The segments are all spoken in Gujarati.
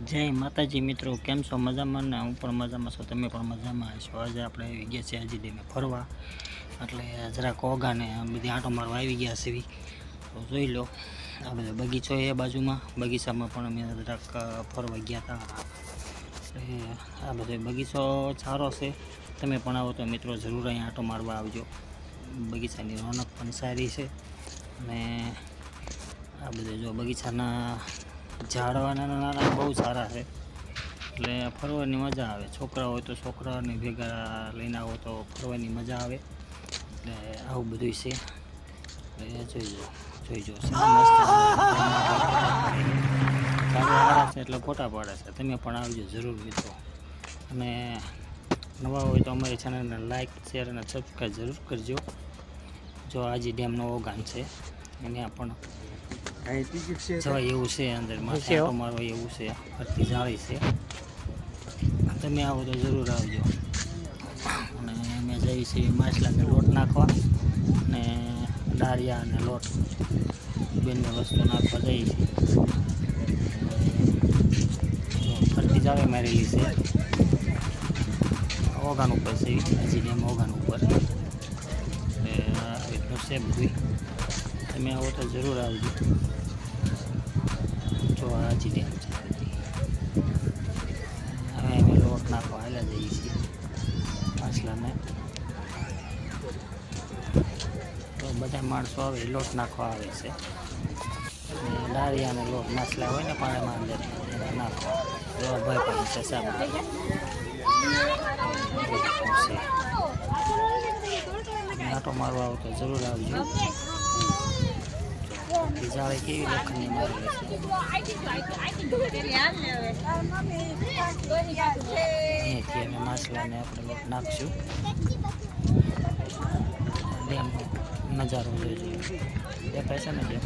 જય માતાજી મિત્રો, કેમ છો? મજામાં ને હું પણ મજામાં છું, તમે પણ મજામાં છો? આજે આપણે આવી ગયા છીએ હજી ડેમે ફરવા. એટલે જરાક ઓગાને બધી આંટો મારવા આવી ગયા છે તો જોઈ લો, આ બધો બગીચો એ બાજુમાં. બગીચામાં પણ અમે જરાક ફરવા ગયા હતા આ બધો બગીચો સારો છે. તમે પણ આવો તો મિત્રો જરૂર અહીં આંટો મારવા આવજો. બગીચાની રોનક પણ સારી છે. અને આ બધું જો બગીચાના ઝાડવા નાના નાના બહુ સારા છે. એટલે ફરવાની મજા આવે. છોકરા હોય તો છોકરાઓને ભેગા લઈને આવો તો ફરવાની મજા આવે. એટલે આવું બધું છે. એટલે જોઈ લો જોઈ જો છે એટલે ફોટા પાડે છે. તમે પણ આવજો જરૂર મિત્રો. અને નવા હોય તો અમારી ચેનલને લાઇક શેર અને સબસ્ક્રાઈબ જરૂર કરજો. જો આજે ડેમનો ઓગાન છે એને પણ એવું છે અંદર માથે આંટો મારવા એવું છે. ફરતી જાળી છે. તમે આવો તો જરૂર આવજો. અને અમે જઈએ છીએ માછલાને લોટ નાખવા અને ડાળિયા અને લોટ બંને વસ્તુ નાખવા જઈએ છીએ. ફરતી જાળી મારેલી છે. ઓગાન ઉપર છે હજી ડેમ ઓગાન ઉપર. એટલે રીતનું છે બધું તમે આવો તો જરૂર આવજો. હજી ડેમ હવે અમે લોટ નાખવા હાલ્યા જઈએ છીએ માછલાને તો બધા માણસો આવે લોટ નાખવા આવે છે. ડાળિયાને લોટ માછલા હોય ને પાણીમાં અંદર નાખવા. એવા ભાઈ પણ છે આટો મારવા આવતો જરૂર આવજો. જાળી કેવી લોખંડની મારેલી છે અમે માછલાને આપણે લોટ નાખશું ડેમ નજારો જોઈ દેખાય છે ને ડેમ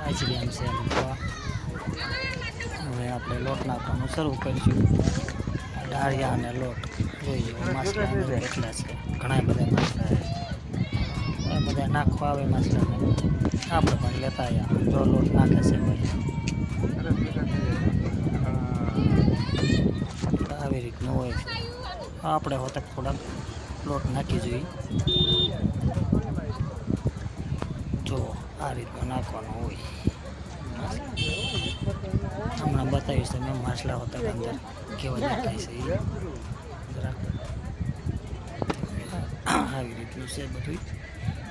આ જ ડેમ છે હવે આપણે લોટ નાખવાનું શરૂ કરીશું ડાળિયા અને લોટ. જોઈ લો માછલા કેટલા છે. ઘણા બધા બધા નાખવા આવે માછલાને આપણે પણ લેતા આવ્યા જો લોટ નાખે છે ભાઈ આવી રીતનું હોય આપણે હોતક થોડાક લોટ નાખી જોઈએ. જો આ રીતનું નાખવાનું હોય. હમણાં બતાવીશ તમે માછલા હોતક અંદર કેવા દેખાય છે આવી રીતનું છે બધું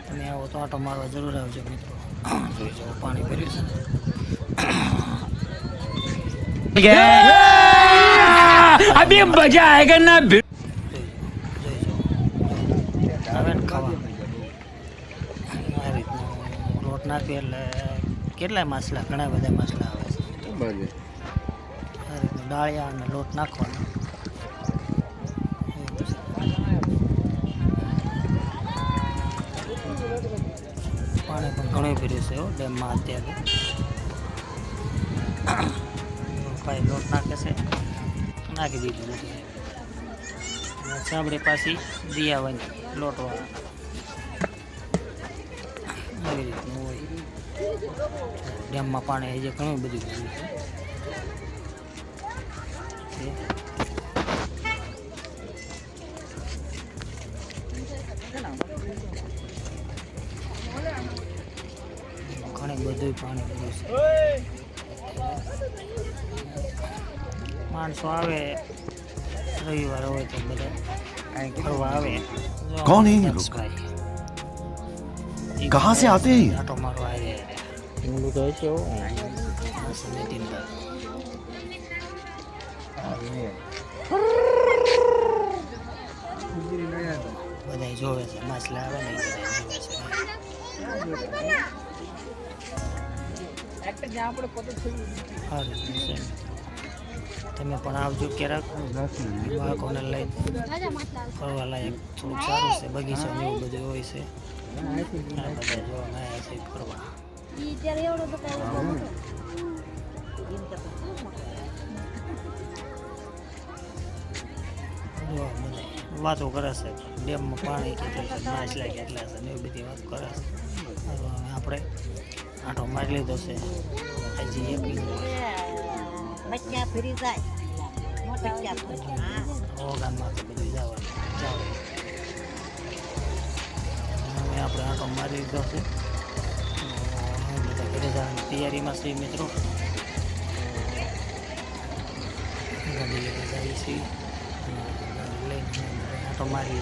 તમે આવો તો આટો મારવા જરૂર આવજો મિત્રો. જોઈ જાઓ પાણી ભર્યું છે. અભી મજા આયગા ના? રોટ નાખી એટલે કેટલા માછલા ઘણા બધા માછલા આવે છે. ડાળિયા અને લોટ નાખવાનો. પાણી પણ ઘણું ભર્યું છે ડેમમાં અત્યારે. ભાઈ લોટ નાખે છે, નાખી દીધું અને ચામડી પાછી દિયાવાની, લોટવાળા. આવી રીતનું હોય. ડેમમાં પાણી હજી ઘણું બધું ભર્યું છે. બધું પાણી ભર્યું છે માણસો આવે રવિવાર હોય તો બધા કાંઈ ફરવા આવે જો કોણ હે ये દક્ષભાઈ. ઈ कहाँ से आते हैं ये? આટો મારવા આવ્યા છે આ છે નીતિનભાઈ. બધાય જોવે છે માછલા આવે ને ઈ બધાય જોવે છે આ રીતનું છે. તમે પણ આવજો ક્યારેક. બાળકોને લઈ ફરવા લાયક થોડુંક સારું છે બગીચો એવું બધું હોય છે. બધા જોવા આવ્યા છે ફરવા. વાતો કરે છે. ડેમમાં પાણી કેટલું છે માછલા કેટલા છે ને એવી બધી વાત કરે છે. આપણે આંટો મારી લીધો છે. હજી એક બચ્ચા ફરી જાય. બચ્ચા તો બધું જવાનું હવે આપણે આંટો મારી લીધો છે. બધા ઘરે જવાની તૈયારીમાં છીએ મિત્રો. ગાડી લઈને જઈએ છીએ. આંટો મારી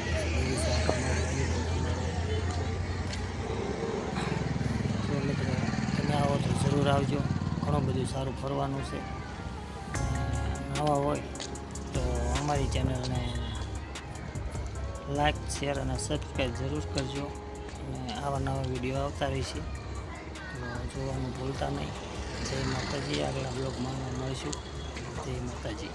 તો મિત્રો, તમે આવો તો જરૂર આવજો. ઘણું બધું સારું ફરવાનું છે. નવા હોય તો અમારી ચેનલને લાઈક, શેર અને સબસ્ક્રાઈબ જરૂર કરજો. અને આવા નવા વીડિયો આવતા રહેશે. તો જોવાનું ભૂલતા નહીં. જય માતાજી. આગલા બ્લોગમાં મળીશું. જય માતાજી.